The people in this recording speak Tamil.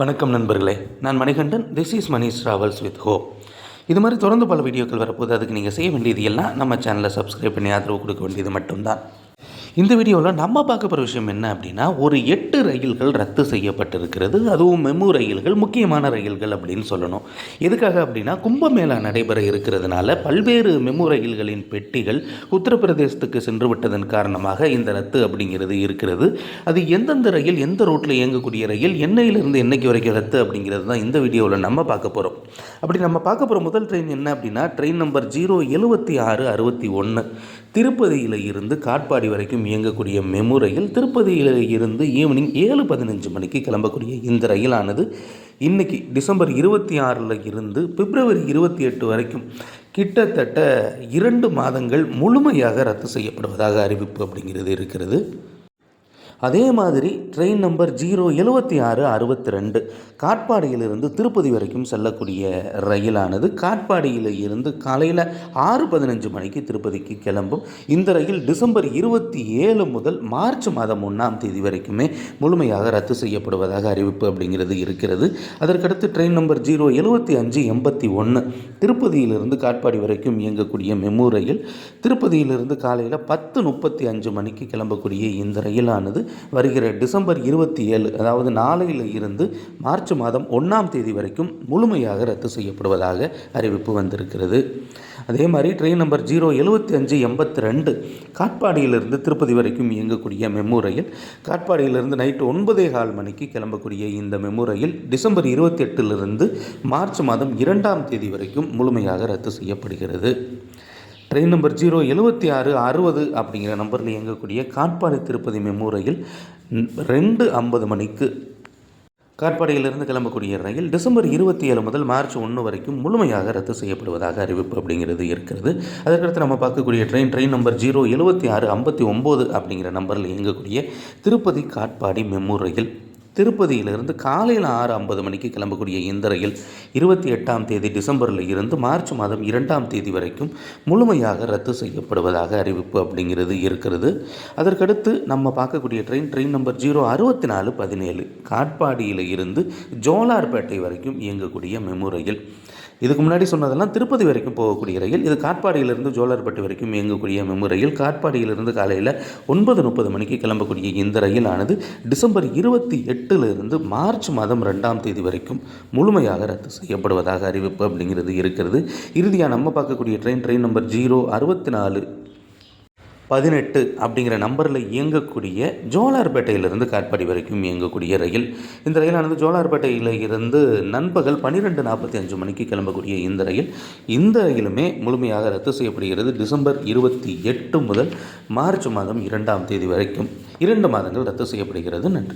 வணக்கம் நண்பர்களே. நான் Manikandan. This is Manish travels with hope இது மாதிரி தொடர்ந்து பல வீடியோக்கள் வரப்போது அதுக்கு நீங்கள் செய்ய வேண்டியது எல்லாம் நம்ம சேனலை சப்ஸ்கிரைப் பண்ணி ஆதரவு கொடுக்க வேண்டியது மட்டும்தான். இந்த வீடியோவில் நம்ம பார்க்க போகிற விஷயம் என்ன அப்படின்னா ஒரு எட்டு ரயில்கள் ரத்து செய்யப்பட்டிருக்கிறது. அதுவும் மெமு ரயில்கள் முக்கியமான ரயில்கள் அப்படின்னு சொல்லணும். எதுக்காக அப்படின்னா கும்பமேளா நடைபெற இருக்கிறதுனால பல்வேறு மெமு ரயில்களின் பெட்டிகள் உத்தரப்பிரதேசத்துக்கு சென்று விட்டதன் காரணமாக இந்த ரத்து அப்படிங்கிறது இருக்கிறது. அது எந்தெந்த ரயில் எந்த ரூட்டில் இயங்கக்கூடிய ரயில் என்னையிலிருந்து என்னைக்கு வரைக்கும் ரத்து அப்படிங்கிறது தான் இந்த வீடியோவில் நம்ம பார்க்க போகிறோம் அப்படி நம்ம பார்க்க போகிற முதல் ட்ரெயின் என்ன அப்படின்னா ட்ரெயின் நம்பர் ஜீரோ எழுபத்தி ஆறு அறுபத்தி ஒன்று திருப்பதியில் இருந்து காட்பாடி வரைக்கும் இயங்கக்கூடிய மெமு ரயில் திருப்பதியில் இருந்து ஈவினிங் ஏழு பதினஞ்சு மணிக்கு கிளம்பக்கூடிய இந்த ரயிலானது இன்னைக்கு டிசம்பர் இருபத்தி ஆறில் இருந்து பிப்ரவரி இருபத்தி எட்டு வரைக்கும் கிட்டத்தட்ட இரண்டு மாதங்கள் முழுமையாக ரத்து செய்யப்படுவதாக அறிவிப்பு அப்படிங்கிறது இருக்கிறது. அதே மாதிரி ட்ரெயின் நம்பர் ஜீரோ எழுபத்தி ஆறு அறுபத்தி ரெண்டு. காட்பாடியிலிருந்து திருப்பதி வரைக்கும் செல்லக்கூடிய ரயிலானது காட்பாடியில் இருந்து காலையில் ஆறு பதினஞ்சு மணிக்கு திருப்பதிக்கு கிளம்பும். இந்த ரயில் டிசம்பர் இருபத்தி ஏழு முதல் மார்ச் மாதம் ஒன்றாம் தேதி வரைக்குமே முழுமையாக ரத்து செய்யப்படுவதாக அறிவிப்பு அப்படிங்கிறது இருக்கிறது. அதற்கடுத்து ட்ரெயின் நம்பர் ஜீரோ எழுபத்தி அஞ்சு எண்பத்தி ஒன்று திருப்பதியிலிருந்து காட்பாடி வரைக்கும் இயங்கக்கூடிய மெமு ரயில் திருப்பதியிலிருந்து காலையில் பத்து முப்பத்தி அஞ்சு மணிக்கு கிளம்பக்கூடிய இந்த ரயிலானது வருகிற டிசம்பர் இருபத்தி ஏழு அதாவது நாளையில் இருந்து மார்ச் மாதம் ஒன்றாம் தேதி வரைக்கும் முழுமையாக ரத்து செய்யப்படுவதாக அறிவிப்பு வந்திருக்கிறது. அதே மாதிரி ட்ரெயின் நம்பர் ஜீரோ எழுபத்தி அஞ்சு எண்பத்தி ரெண்டு காட்பாடியிலிருந்து திருப்பதி வரைக்கும் இயங்கக்கூடிய மெமு ரயில் காட்பாடியிலிருந்து நைட்டு ஒன்பதே கால் மணிக்கு கிளம்பக்கூடிய இந்த மெமு ரயில் டிசம்பர் இருபத்தி எட்டிலிருந்து மார்ச் மாதம் இரண்டாம் தேதி வரைக்கும் முழுமையாக ரத்து செய்யப்படுகிறது. ட்ரெயின் நம்பர் ஜீரோ எழுபத்தி ஆறு அறுபது அப்படிங்கிற நம்பரில் இயங்கக்கூடிய காட்பாடி திருப்பதி மெமு ரயில் ரெண்டு ஐம்பது மணிக்கு காட்பாடியிலிருந்து கிளம்பக்கூடிய ரயில் டிசம்பர் இருபத்தி ஏழு முதல் மார்ச் ஒன்று வரைக்கும் முழுமையாக ரத்து செய்யப்படுவதாக அறிவிப்பு அப்படிங்கிறது இருக்கிறது. அதற்கடுத்து நம்ம பார்க்கக்கூடிய ட்ரெயின் ட்ரெயின் நம்பர் ஜீரோ எழுபத்தி ஆறு ஐம்பத்தி ஒம்பது அப்படிங்கிற நம்பரில் இயங்கக்கூடிய திருப்பதி காட்பாடி மெமு ரயில் திருப்பதியிலிருந்து காலையில் ஆறு ஐம்பது மணிக்கு கிளம்பக்கூடிய இந்த ரயில் இருபத்தி எட்டாம் தேதி டிசம்பரில் இருந்து மார்ச் மாதம் இரண்டாம் தேதி வரைக்கும் முழுமையாக ரத்து செய்யப்படுவதாக அறிவிப்பு அப்படிங்கிறது இருக்கிறது. அதற்கடுத்து நம்ம பார்க்கக்கூடிய ட்ரெயின் ட்ரெயின் நம்பர் ஜீரோ அறுபத்தி நாலு பதினேழு. காட்பாடியில் இருந்து ஜோலார்பேட்டை வரைக்கும் இயங்கக்கூடிய மெமு ரயில். இதுக்கு முன்னாடி சொன்னதெல்லாம் திருப்பதி வரைக்கும் போகக்கூடிய ரயில் இது காட்பாடியிலிருந்து ஜோலார்பேட்டை வரைக்கும் இயங்கக்கூடிய மெமு ரயில். காட்பாடியிலிருந்து காலையில் ஒன்பது முப்பது மணிக்கு கிளம்பக்கூடிய இந்த ரயிலானது டிசம்பர் இருபத்தி எட்டிலிருந்து மார்ச் மாதம் ரெண்டாம் தேதி வரைக்கும் முழுமையாக ரத்து செய்யப்படுவதாக அறிவிப்பு அப்படிங்கிறது இருக்கிறது. இறுதியாக நம்ம பார்க்கக்கூடிய ட்ரெயின் ட்ரெயின் நம்பர் ஜீரோ அறுபத்தி நாலு பதினெட்டு அப்படிங்கிற நம்பரில் இயங்கக்கூடிய ஜோலார்பேட்டையிலிருந்து காட்பாடி வரைக்கும் இயங்கக்கூடிய ரயில். இந்த ரயிலானது ஜோலார்பேட்டையில் இருந்து நண்பகல் பன்னிரெண்டு நாற்பத்தி அஞ்சு மணிக்கு கிளம்பக்கூடிய இந்த ரயில். இந்த ரயிலுமே முழுமையாக ரத்து செய்யப்படுகிறது டிசம்பர் இருபத்தி எட்டு முதல் மார்ச் மாதம் இரண்டாம் தேதி வரைக்கும். இரண்டு மாதங்கள் ரத்து செய்யப்படுகிறது. நன்றி.